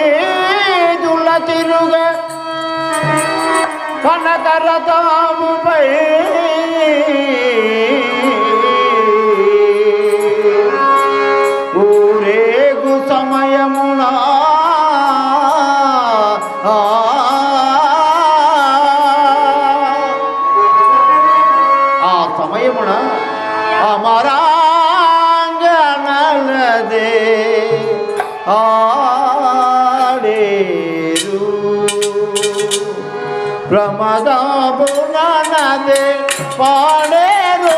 తిరువేదుల తిరుగ కనకరతాముపై ఊరేగు సమయమునా ఆ సమయమున అమరాంగనలదే ఆడేరు. ప్రమదాబునదే పాడేరు.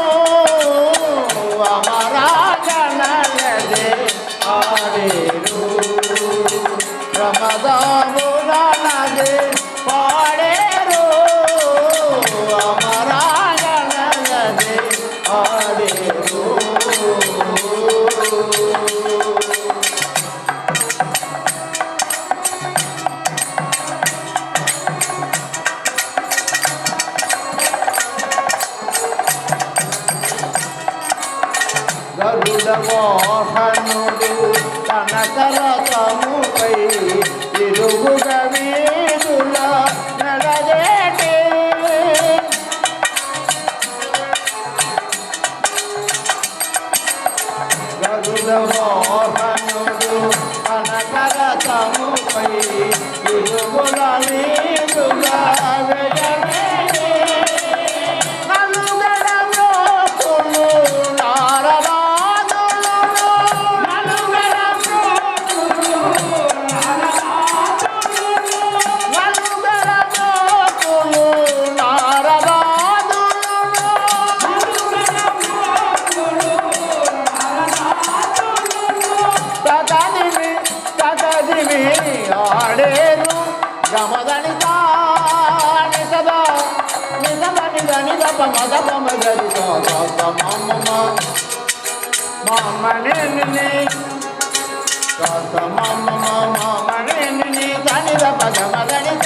అమరాంగనలదే ఆడేరు ప్రమదాబునదే పాడేరు. అమరాంగనలదే ఆడేరు గరుడ మోహనుడు కనకరతముపై ఇరుగుగ వీధుల నడదేటి గరుడ మోహనుడు కనకరతముపై ఇరుగుల గమదని తాని సదా నిజమని గని దప మద పమ గరి మమ్మ మమ్మని మమ్మ మమ్మని గని దప గమ గణిత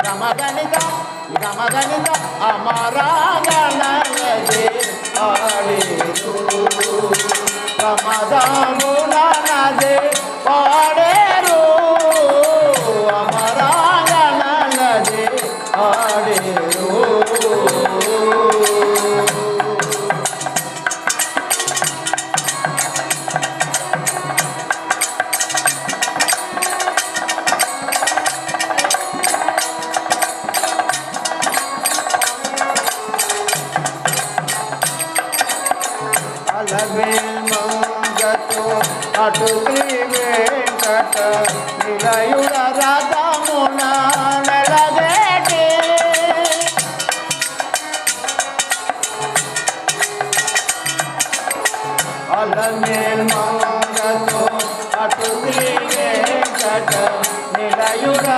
గమ గణిత గమ గణిత అమరాగణదే ఆడేరు ప్రమదమునదే పాడేరు అమరాగణదే ఆడేరు అలవే మంగతో అటు శ్రీ వెంకట నిలయుడ రథమున నెలగేటి Nilayura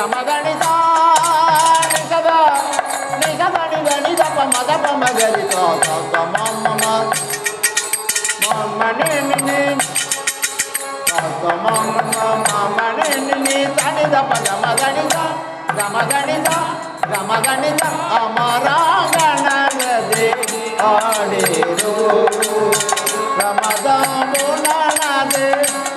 గమగణిత నిగద నిగదని గణిత మద మగరి మమ్మ మమ్మని మమ్మని తనిద పద మగణిత గమగణిత గమగణిత అమరాగణదే ఆడేరు ప్రమదమునదే పాడేరు